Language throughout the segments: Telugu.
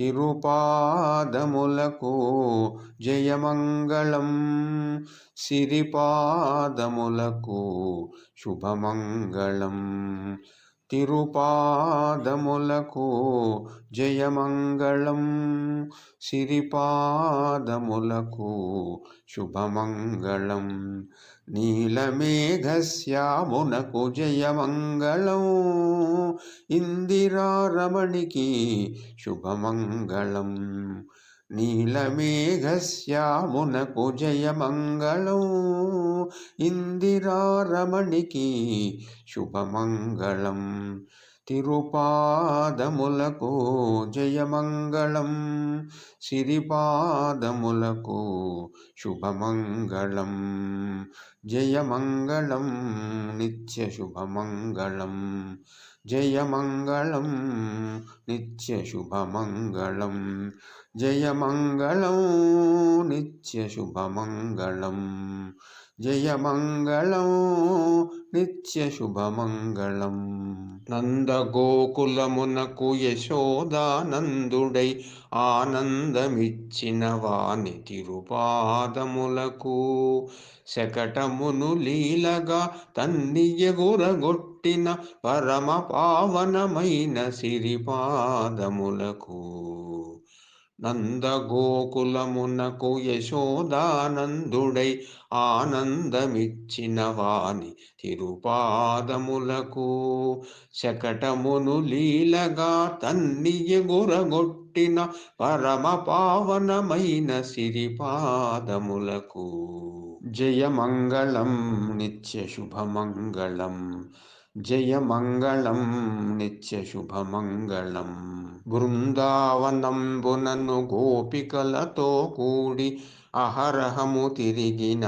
తిరుపాదములకు జయమంగళం. సిరిపాదములకు శుభమంగళం. తిరుపాదములకు జయమంగళం. సిరిపాదములకు శుభమంగళం. నీలమేఘశ్యామునకు జయమంగళం. ఇందిరారమణికి శుభమంగళం. నీలమేఘశ్యామునకు జయమంగళం. ఇందిరారమణికి శుభమంగళం. తిరుపాదములకు జయమంగళం. సిరిపాదములకు శుభమంగళం. జయమంగళం నిత్యశుభమంగళం జయమంగళం నిత్య శుభమంగళం. జయమంగళం నిత్య శుభమంగళం. జయమంగళం నిత్య శుభమంగళం. నందగోకులమునకు యశోదానందుడై ఆనందమిచ్చిన వాని తిరుపాదములకు. శకటమును లీలగా తన్ని పుట్టిన పరమ పావనమైన సిరిపాదములకు. నందగోకులమునకు యశోదానందుడై ఆనందమిచ్చిన వాణి తిరుపాదములకు. శకటమును లీలగా తన్ని ఎగురగొట్టిన పరమ పావనమైన సిరిపాదములకు. జయమంగళం నిత్య శుభమంగళం. జయమంగళం నిత్య శుభమంగళం బృందావనంబునను గోపికలతో కూడి అహరహము తిరిగిన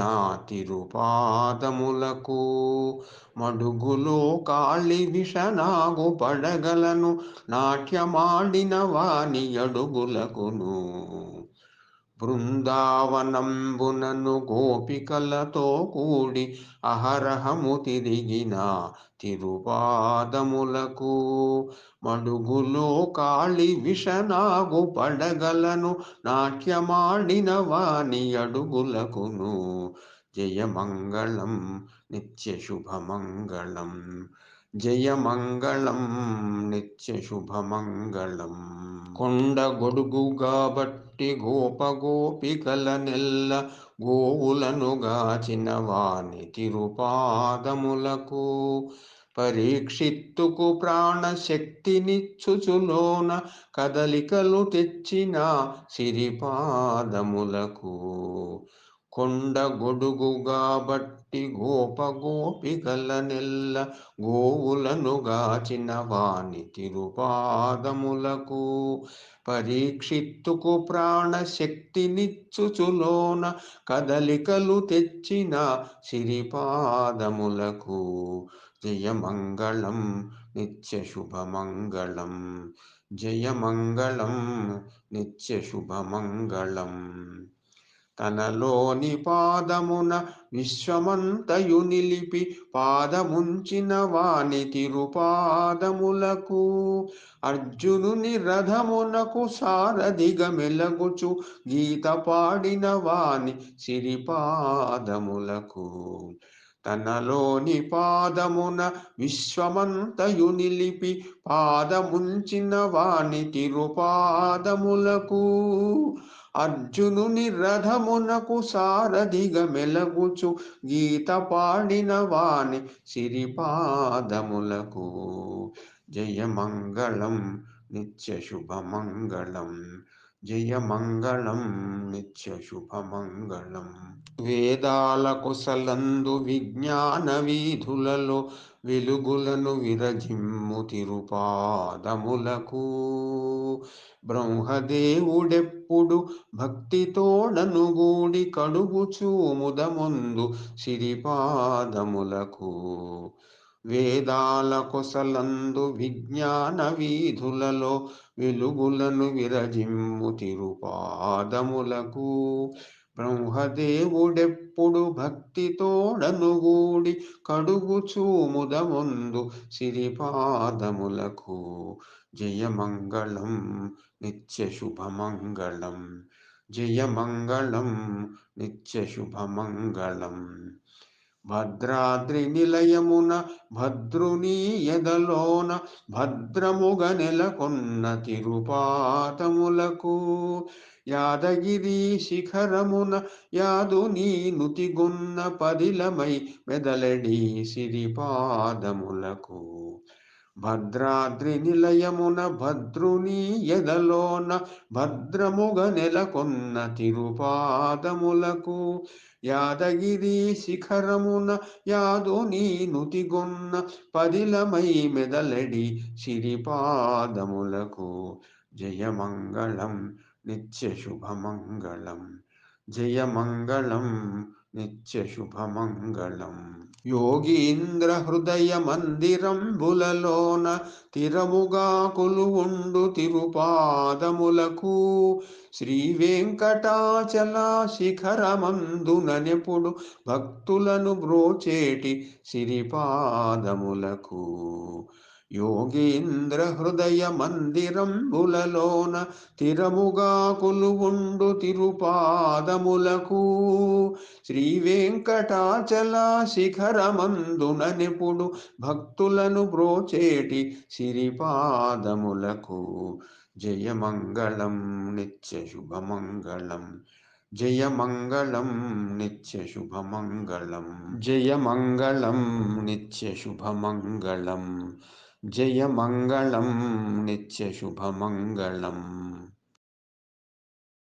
తిరుపాదములకు మడుగులో కాళి విషనాగు పడగలను నాట్యమాడిన వాని అడుగులకును. బృందావనంబునను గోపికలతో కూడి అహరహము తిరిగిన తిరుపాదములకు మడుగులో కాళి విషనాగు పడగలను నాట్యమాడిన వాణి అడుగులకును. జయమంగళం నిత్య శుభమంగళం జయమంగళం నిత్య శుభమంగళం. కొండ గొడుగుగా బట్టి గోప గోపికల నెల్ల గోవులను గాచిన వాని తిరుపాదములకు. పరీక్షిత్తుకు ప్రాణశక్తినిచ్చుచులోన కదలికలు తెచ్చిన సిరిపాదములకు. కొండ గొడుగుగా బట్టి గోప గోపికల నెల్ల గోవులను గాచిన వాణి తిరుపాదములకు పరీక్షిత్తుకు ప్రాణశక్తినిచ్చుచులోన కదలికలు తెచ్చిన సిరిపాదములకు. జయమంగళం నిత్య శుభమంగళం జయమంగళం నిత్య శుభమంగళం తనలోని పాదమున విశ్వమంతయు నిలిపి పాదముంచిన వాణి తిరుపాదములకు. అర్జునుని రథమునకు సారథిగా మెలగుచు గీత పాడిన వాణి సిరిపాదములకు. తనలోని పాదమున విశ్వమంతయు నిలిపి పాదముంచిన వాణి తిరుపాదములకు. అర్జునుని రథమునకు సారథిగా మెలగుచు గీత పాడిన వాణి సిరిపాదములకు. జయమంగళం నిత్య శుభమంగళం జయమంగళం నిత్య శుభమంగళం. వేదాల కుశలందు విజ్ఞాన వీధులలో వెలుగులను విరజిమ్ము తిరుపాదములకు. బ్రహ్మదేవుడెప్పుడు భక్తితోడనుగూడి కడుగు చూముదముందు సిరిపాదములకు. వేదాల కొసలందు విజ్ఞాన వీధులలో వెలుగులను విరజిమ్ము తిరుపాదములకు. బ్రహ్మదేవుడెప్పుడు భక్తితోడనుగూడి కడుగు చూముదముందు సిరిపాదములకు. జయమంగళం నిత్య శుభమంగళం జయమంగళం నిత్య శుభమంగళం భద్రాద్రి నిలయమున భద్రుని ఎదలోన భద్రముగ నెలకొన్న తిరుపాతములకు యాదగిరి శిఖరమున యాదుని నుతిగున్న పదిలమై మెదలడి సిరిపాదములకు. భద్రాద్రి నిలయమున భద్రుని ఎదలోన భద్రముగ నెలకొన్న తిరుపాదములకు యాదగిరి శిఖరమున యాదుని నుతిగొన్న పదిలమై మెదలడి సిరిపాదములకు. జయమంగళం నిత్య శుభమంగళం జయమంగళం. నిత్యశుభమంగళం. యోగీంద్రహృదయ యోగీంద్ర హృదయ మందిరంబులలోన తిరముగా కొలువుండు తిరుపాదములకు. శ్రీ వెంకటాచల శిఖరమందుననెప్పుడు భక్తులను బ్రోచేటి సిరిపాదములకు. యోగేంద్ర హృదయ మందిరంబులలోన తిరముగా కొలువుండు తిరుపాదములకు శ్రీ వెంకటాచల శిఖరమందున నిపుడు భక్తులను బ్రోచేటి సిరిపాదములకు. జయమంగళం నిత్య శుభమంగళం. జయమంగళం నిత్య శుభమంగళం. జయమంగళం నిత్య जयमङ्गलं नित्यशुभमङ्गलम्